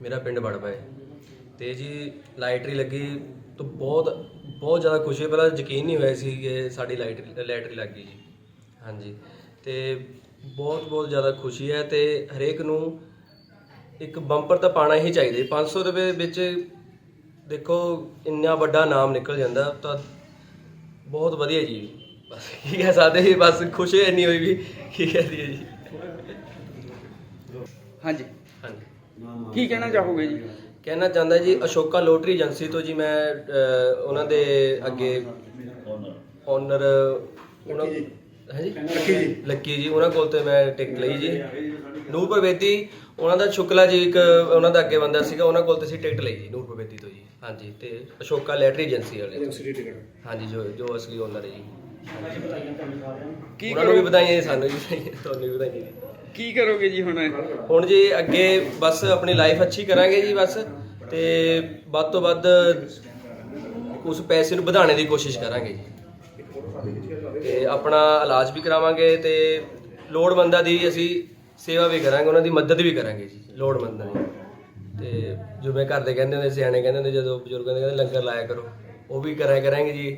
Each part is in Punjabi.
ਮੇਰਾ ਪਿੰਡ ਬੜਪਾ ਹੈ। ਤੇ ਜੀ ਲਾਈਟਰੀ ਲੱਗੀ ਤਾਂ ਬਹੁਤ ਬਹੁਤ ਜ਼ਿਆਦਾ ਖੁਸ਼ੀ ਹੋਈ। ਪਹਿਲਾਂ ਯਕੀਨ ਨਹੀਂ ਹੋਇਆ ਸੀ ਕਿ ਸਾਡੀ ਲਾਈਟ ਲਾਈਟਰੀ ਲੱਗ ਗਈ ਜੀ। ਹਾਂਜੀ। ਤੇ ਬਹੁਤ ਬਹੁਤ ਜ਼ਿਆਦਾ ਖੁਸ਼ੀ ਹੈ ਤੇ ਹਰੇਕ ਨੂੰ ਇੱਕ ਬੰਪਰ ਤਾਂ ਪਾਣਾ ਹੀ ਚਾਹੀਦਾ। 500 ਰੁਪਏ ਵਿੱਚ ਦੇਖੋ ਇੰਨਾ ਵੱਡਾ ਨਾਮ ਨਿਕਲ ਜਾਂਦਾ ਤਾਂ ਬਹੁਤ ਵਧੀਆ ਜੀ। ਬਸ ਕੀ ਕਹਿ ਸਕਦੇ ਜੀ ਬਸ ਖੁਸ਼ੀ ਇੰਨੀ ਹੋਈ ਵੀ ਕੀ ਕਹਿ ਦਈਏ ਜੀ। ਹਾਂਜੀ। ਹਾਂਜੀ। ਕੀ ਕਹਿਣਾ ਚਾਹੋਗੇ ਜੀ? ਕਹਿਣਾ ਚਾਹੁੰਦਾ ਜੀ ਅਸ਼ੋਕਾ ਲੋਟਰੀ ਏਜੰਸੀ ਤੋਂ ਜੀ ਮੈਂ ਉਹਨਾਂ ਦੇ ਅੱਗੇ ਓਨਰ ਉਹਨਾਂ ਹਾਂਜੀ ਲੱਕੀ ਜੀ। ਲੱਕੀ ਜੀ ਉਹਨਾਂ ਕੋਲ ਤੇ ਮੈਂ ਟਿਕਟ ਲਈ ਜੀ। ਨੂਰ ਪ੍ਰਵੇਦੀ ਉਹਨਾਂ ਦਾ ਸ਼ੁਕਲਾ ਜੀ ਇੱਕ ਉਹਨਾਂ ਦਾ ਅੱਗੇ ਬੰਦਾ ਸੀਗਾ ਉਹਨਾਂ ਕੋਲ ਤੇ ਅਸੀਂ ਟਿਕਟ ਲਈ ਜੀ ਨੂਰ ਪ੍ਰਵੇਦੀ ਤੋਂ ਜੀ। ਹਾਂਜੀ ਤੇ ਅਸ਼ੋਕਾ ਲੈਟਰੀ ਏਜੰਸੀ ਵਾਲੇ ਤੋਂ। ਹਾਂਜੀ ਜੋ ਜੋ ਅਸਲੀ ਓਨਰ ਹੈ ਜੀ। ਕੀ ਉਹਨਾਂ ਨੂੰ ਵੀ ਕਰੋ ਵਧਾਈਆਂ ਜੀ ਸਾਨੂੰ ਵੀ ਵਧਾਈਆਂ ਤੁਹਾਨੂੰ ਵੀ ਵਧਾਈਆਂ ਜੀ। ਕੀ ਕਰੋਗੇ ਜੀ ਹੁਣ? ਹੁਣ ਜੀ ਅੱਗੇ ਬਸ ਆਪਣੀ ਲਾਈਫ ਅੱਛੀ ਕਰਾਂਗੇ ਜੀ ਬਸ ਤੇ ਵੱਧ ਤੋਂ ਵੱਧ ਉਸ ਪੈਸੇ ਨੂੰ ਵਧਾਉਣ ਦੀ ਕੋਸ਼ਿਸ਼ ਕਰਾਂਗੇ ਜੀ। ਤੇ ਆਪਣਾ ਇਲਾਜ ਵੀ ਕਰਾਵਾਂਗੇ ਤੇ ਲੋੜਵੰਦਾਂ ਦੀ ਅਸੀਂ ਸੇਵਾ ਵੀ ਕਰਾਂਗੇ, ਉਹਨਾਂ ਦੀ ਮਦਦ ਵੀ ਕਰਾਂਗੇ ਜੀ, ਲੋੜਵੰਦਾਂ ਦੀ। ਤੇ ਜਿਵੇਂ ਘਰ ਦੇ ਕਹਿੰਦੇ ਹੁੰਦੇ, ਸਿਆਣੇ ਕਹਿੰਦੇ ਹੁੰਦੇ, ਜਦੋਂ ਬਜ਼ੁਰਗਾਂ ਦੇ ਕਹਿੰਦੇ, ਲੰਗਰ ਲਾਇਆ ਕਰੋ। ਉਹ ਵੀ ਕਰਾਇਆ ਕਰਾਂਗੇ ਜੀ,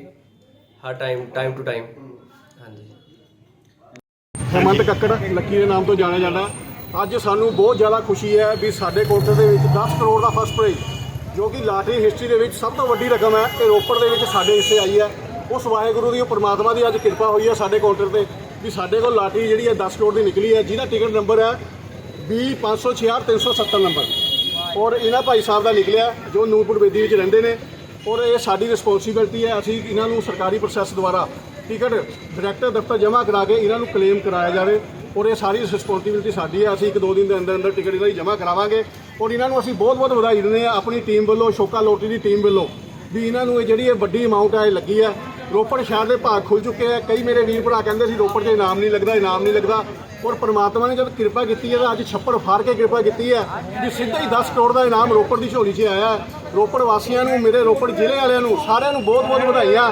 ਹਰ ਟਾਈਮ ਟਾਈਮ ਟੂ ਟਾਈਮ ਹਾਂਜੀ। ਹੇਮੰਤ ਕੱਕੜ, ਲੱਕੀ ਦੇ ਨਾਮ ਤੋਂ ਜਾਣਿਆ ਜਾਂਦਾ। ਅੱਜ ਸਾਨੂੰ ਬਹੁਤ ਜ਼ਿਆਦਾ ਖੁਸ਼ੀ ਹੈ ਵੀ ਸਾਡੇ ਕੋਟੇ ਦੇ ਵਿੱਚ 10 ਕਰੋੜ ਦਾ ਫਸਟ ਪ੍ਰਾਈਜ਼, ਜੋ ਕਿ ਲਾਟਰੀ ਹਿਸਟਰੀ ਦੇ ਵਿੱਚ ਸਭ ਤੋਂ ਵੱਡੀ ਰਕਮ ਹੈ, ਇਹ ਰੋਪੜ ਦੇ ਵਿੱਚ ਸਾਡੇ ਹਿੱਸੇ ਆਈ ਹੈ। ਉਸ ਵਾਹਿਗੁਰੂ ਦੀ ਉਹ ਪ੍ਰਮਾਤਮਾ ਦੀ ਅੱਜ ਕਿਰਪਾ ਹੋਈ ਹੈ ਸਾਡੇ ਕਾਊਂਟਰ ਤੇ। ਵੀ ਸਾਡੇ ਕੋਲ ਲਾਟਰੀ ਜਿਹੜੀ ਹੈ 10 ਕਰੋੜ ਦੀ ਨਿਕਲੀ ਹੈ, ਜਿਹਦਾ ਟਿਕਟ ਨੰਬਰ ਹੈ 2056370 ਨੰਬਰ। ਔਰ ਇਹਨਾਂ ਭਾਈ ਸਾਹਿਬ ਦਾ ਨਿਕਲਿਆ, ਜੋ ਨੂਰਪੁਰ ਬੇਦੀ ਵਿੱਚ ਰਹਿੰਦੇ ਨੇ। ਔਰ ਇਹ ਸਾਡੀ ਰਿਸਪੌਂਸਿਬਿਲਟੀ ਹੈ, ਅਸੀਂ ਇਹਨਾਂ ਨੂੰ ਸਰਕਾਰੀ ਪ੍ਰੋਸੈਸ ਦੁਆਰਾ ਟਿਕਟ ਡਾਇਰੈਕਟਰ ਦਫ਼ਤਰ ਜਮ੍ਹਾਂ ਕਰਾ ਕੇ ਇਹਨਾਂ ਨੂੰ ਕਲੇਮ ਕਰਾਇਆ ਜਾਵੇ। ਔਰ ਇਹ ਸਾਰੀ ਰਿਸਪੌਂਸਿਬਿਲਟੀ ਸਾਡੀ ਹੈ, ਅਸੀਂ ਇੱਕ ਦੋ ਦਿਨ ਦੇ ਅੰਦਰ ਅੰਦਰ ਟਿਕਟ ਇਹਨਾਂ ਦੀ ਜਮ੍ਹਾਂ ਕਰਾਵਾਂਗੇ। ਔਰ ਇਹਨਾਂ ਨੂੰ ਅਸੀਂ ਬਹੁਤ ਬਹੁਤ ਵਧਾਈ ਦਿੰਦੇ ਹਾਂ, ਆਪਣੀ ਟੀਮ ਵੱਲੋਂ, ਸ਼ੋਕਾ ਲੋਟਰੀ ਦੀ ਟੀਮ ਵੱਲੋਂ, ਵੀ ਇਹਨਾਂ ਨੂੰ ਇਹ ਜਿਹੜੀ ਇਹ ਵੱਡੀ ਅਮਾਉਂਟ ਹੈ, ਇਹ ਲੱਗੀ ਹੈ। ਰੋਪੜ ਸ਼ਹਿਰ ਦੇ ਭਾਗ ਖੁੱਲ ਚੁੱਕੇ ਆ। ਕਈ ਮੇਰੇ ਵੀਰ ਭਰਾ ਕਹਿੰਦੇ ਸੀ, ਰੋਪੜ 'ਚ ਇਨਾਮ ਨਹੀਂ ਲੱਗਦਾ, ਇਨਾਮ ਨਹੀਂ ਲੱਗਦਾ। ਔਰ ਪਰਮਾਤਮਾ ਨੇ ਜਦ ਕਿਰਪਾ ਕੀਤੀ ਹੈ, ਤਾਂ ਅੱਜ ਛੱਪੜ ਫਾੜ ਕੇ ਕਿਰਪਾ ਕੀਤੀ ਹੈ ਵੀ ਸਿੱਧਾ ਹੀ 10 ਕਰੋੜ ਦਾ ਇਨਾਮ ਰੋਪੜ ਦੀ ਝੋਲੀ 'ਚ ਆਇਆ ਹੈ। ਰੋਪੜ ਵਾਸੀਆਂ ਨੂੰ, ਮੇਰੇ ਰੋਪੜ ਜ਼ਿਲ੍ਹੇ ਵਾਲਿਆਂ ਨੂੰ, ਸਾਰਿਆਂ ਨੂੰ ਬਹੁਤ ਬਹੁਤ ਵਧਾਈਆਂ।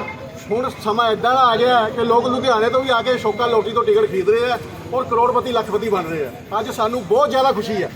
ਹੁਣ ਸਮਾਂ ਇਦਾਂ ਦਾ ਆ ਗਿਆ ਕਿ ਲੋਕ ਲੁਧਿਆਣੇ ਤੋਂ ਵੀ ਆ ਕੇ ਸ਼ੋਕਾ ਲੋਟੀ ਤੋਂ ਟਿਕਟ ਖਰੀਦ ਰਹੇ ਆ ਔਰ ਕਰੋੜਪਤੀ, ਲੱਖਪਤੀ ਬਣ ਰਹੇ ਆ ਅੱਜ ਸਾਨੂੰ ਬਹੁਤ ਜ਼ਿਆਦਾ ਖੁਸ਼ੀ ਹੈ।